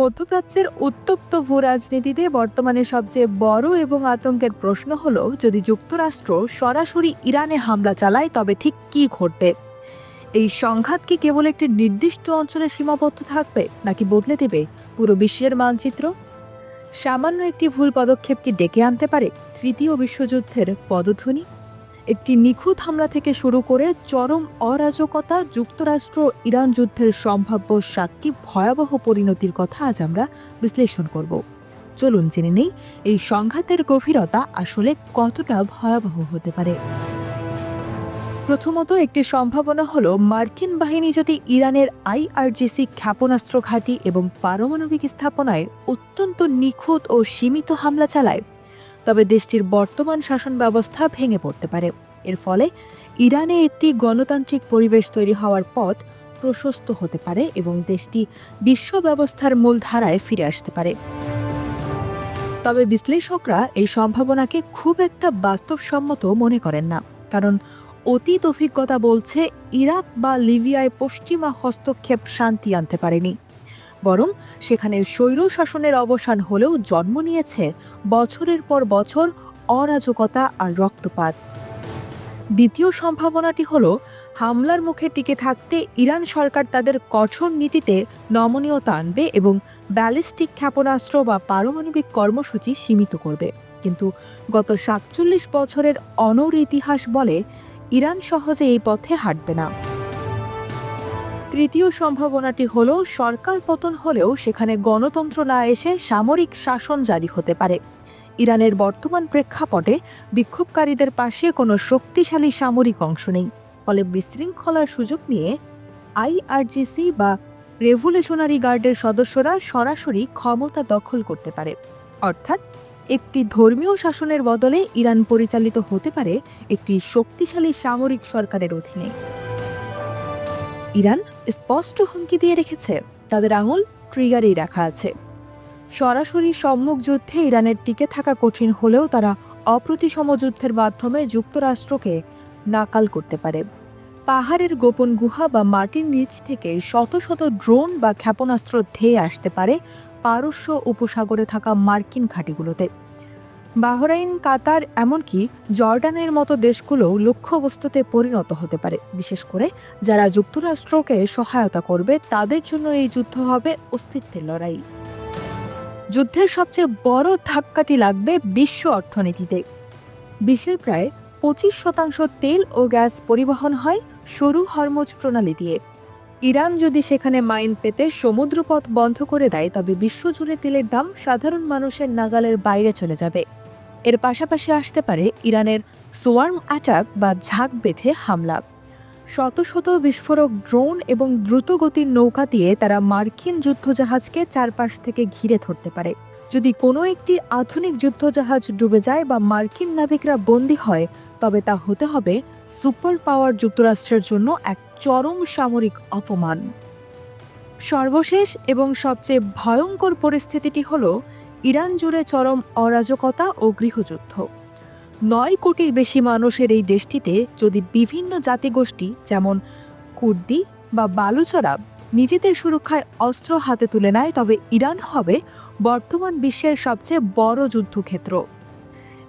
মধ্যপ্রাচ্যের উত্তপ্ত ভূ রাজনীতিতে বর্তমানে সবচেয়ে বড় এবং আতঙ্কের প্রশ্ন হল, যদি যুক্তরাষ্ট্র সরাসরি ইরানে হামলা চালায়, তবে ঠিক কী ঘটবে? এই সংঘাত কি কেবল একটি নির্দিষ্ট অঞ্চলে সীমাবদ্ধ থাকবে, নাকি বদলে দেবে পুরো বিশ্বের মানচিত্র? সামান্য একটি ভুল পদক্ষেপ কি ডেকে আনতে পারে তৃতীয় বিশ্বযুদ্ধের পদধ্বনি? একটি নিখুঁত হামলা থেকে শুরু করে চরম অরাজকতা, যুক্তরাষ্ট্র, ইরান যুদ্ধের সম্ভাব্য সাক্ষী ভয়াবহ পরিণতির কথা আজ আমরা বিশ্লেষণ করব। চলুন জেনে নেই, এই সংঘাতের গভীরতা আসলে কতটা ভয়াবহ হতে পারে। প্রথমত একটি সম্ভাবনা হলো, মার্কিন বাহিনী যদি ইরানের আইআরজিসি ক্ষেপণাস্ত্র ঘাঁটি এবং পারমাণবিক স্থাপনায় অত্যন্ত নিখুঁত ও সীমিত হামলা চালায়, তবে দেশটির বর্তমান শাসন ব্যবস্থা ভেঙে পড়তে পারে। এর ফলে ইরানে একটি গণতান্ত্রিক পরিবেশ তৈরি হওয়ার পথ প্রশস্ত হতে পারে এবং দেশটি বিশ্ব ব্যবস্থার মূল ধারায় ফিরে আসতে পারে। তবে বিশ্লেষকরা এই সম্ভাবনাকে খুব একটা বাস্তবসম্মত মনে করেন না, কারণ অতীত অভিজ্ঞতা বলছে ইরাক বা লিবিয়ায় পশ্চিমা হস্তক্ষেপ শান্তি আনতে পারেনি। বরং সেখানে স্বৈর শাসনের অবসান হলেও জন্ম নিয়েছে বছরের পর বছর অরাজকতা আর রক্তপাত। দ্বিতীয় সম্ভাবনাটি হলো, হামলার মুখে টিকে থাকতে ইরান সরকার তাদের কঠোর নীতিতে নমনীয়তা আনবে এবং ব্যালিস্টিক ক্ষেপণাস্ত্র বা পারমাণবিক কর্মসূচি সীমিত করবে। কিন্তু গত সাতচল্লিশ বছরের অনর ইতিহাস বলে, ইরান সহজে এই পথে হাঁটবে না। তৃতীয় সম্ভাবনাটি হল, সরকার পতন হলেও সেখানে গণতন্ত্র না এসে সামরিক শাসন জারি হতে পারে। ইরানের বর্তমান প্রেক্ষাপটে বিক্ষোভকারীদের পাশে কোনো শক্তিশালী সামরিক অংশ নেই, ফলে বিশৃঙ্খলার সুযোগ নিয়ে আইআরজিসি বা রেভুলেশনারি গার্ডের সদস্যরা সরাসরি ক্ষমতা দখল করতে পারে। অর্থাৎ একটি ধর্মীয় শাসনের বদলে ইরান পরিচালিত হতে পারে একটি শক্তিশালী সামরিক সরকারের অধীনে। ইরান স্পষ্ট হুমকি দিয়ে রেখেছে, তাদের আঙুল ট্রিগারেই রাখা আছে। সরাসরি সম্মুখ যুদ্ধে ইরানের টিকে থাকা কঠিন হলেও তারা অপ্রতিসম যুদ্ধের মাধ্যমে যুক্তরাষ্ট্রকে নাকাল করতে পারে। পাহাড়ের গোপন গুহা বা মাটির নিচ থেকে শত শত ড্রোন বা ক্ষেপণাস্ত্র ধেয়ে আসতে পারে পারস্য উপসাগরে থাকা মার্কিন ঘাঁটিগুলোতে। বাহরাইন, কাতার এমনকি জর্ডানের মতো দেশগুলোও লক্ষ্যবস্তুতে পরিণত হতে পারে। বিশেষ করে যারা যুক্তরাষ্ট্রকে সহায়তা করবে, তাদের জন্য এই যুদ্ধ হবে অস্তিত্বের লড়াই। যুদ্ধের সবচেয়ে বড় ধাক্কাটি লাগবে বিশ্ব অর্থনীতিতে। বিশ্বের প্রায় পঁচিশ শতাংশ তেল ও গ্যাস পরিবহন হয় সরু হরমোজ প্রণালী দিয়ে। ইরান যদি সেখানে মাইন পেতে সমুদ্রপথ বন্ধ করে দেয়, তবে বিশ্বজুড়ে তেলের দাম সাধারণ মানুষের নাগালের বাইরে চলে যাবে। এর পাশাপাশি আসতে পারে ইরানের সোয়ার্ম অ্যাটাক বা ঝাঁক বেঁধে হামলা। শত শত বিস্ফোরক ড্রোন এবং দ্রুতগতির নৌকা দিয়ে তারা মার্কিন যুদ্ধজাহাজকে চারপাশ থেকে ঘিরে ধরতে পারে। যদি কোনো একটি আধুনিক যুদ্ধজাহাজ ডুবে যায় বা মার্কিন নাবিকরা বন্দী হয়, তবে তা হতে হবে সুপার পাওয়ার যুক্তরাষ্ট্রের জন্য এক চরম সামরিক অপমান। সর্বশেষ এবং সবচেয়ে ভয়ঙ্কর পরিস্থিতিটি হল ইরান জুড়ে চরম অরাজকতা ও গৃহযুদ্ধ। নয় কোটির বেশি মানুষের এই দেশটিতে যদি বিভিন্ন জাতিগোষ্ঠী, যেমন কুর্দি বা বালুচরা নিজেদের সুরক্ষায় অস্ত্র হাতে তুলে নেয়, তবে ইরান হবে বর্তমান বিশ্বের সবচেয়ে বড় যুদ্ধক্ষেত্র।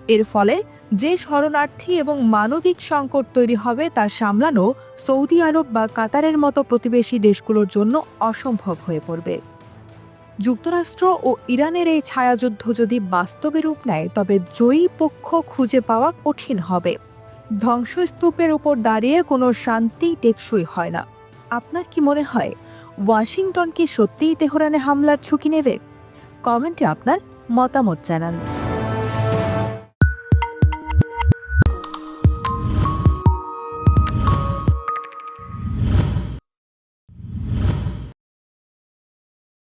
এর ফলে যে শরণার্থী এবং মানবিক সংকট তৈরি হবে, তা সামলানো সৌদি আরব বা কাতারের মতো প্রতিবেশী দেশগুলোর জন্য অসম্ভব হয়ে পড়বে। যুক্তরাষ্ট্র ও ইরানের এই ছায়াযুদ্ধ যদি বাস্তবে রূপ নেয়, তবে জয়ী পক্ষ খুঁজে পাওয়া কঠিন হবে। ধ্বংসস্তূপের উপর দাঁড়িয়ে কোনো শান্তি টেকসই হয় না। আপনার কি মনে হয়, ওয়াশিংটন কি সত্যিই তেহরানে হামলার ঝুঁকি নেবে? কমেন্টে আপনার মতামত জানান।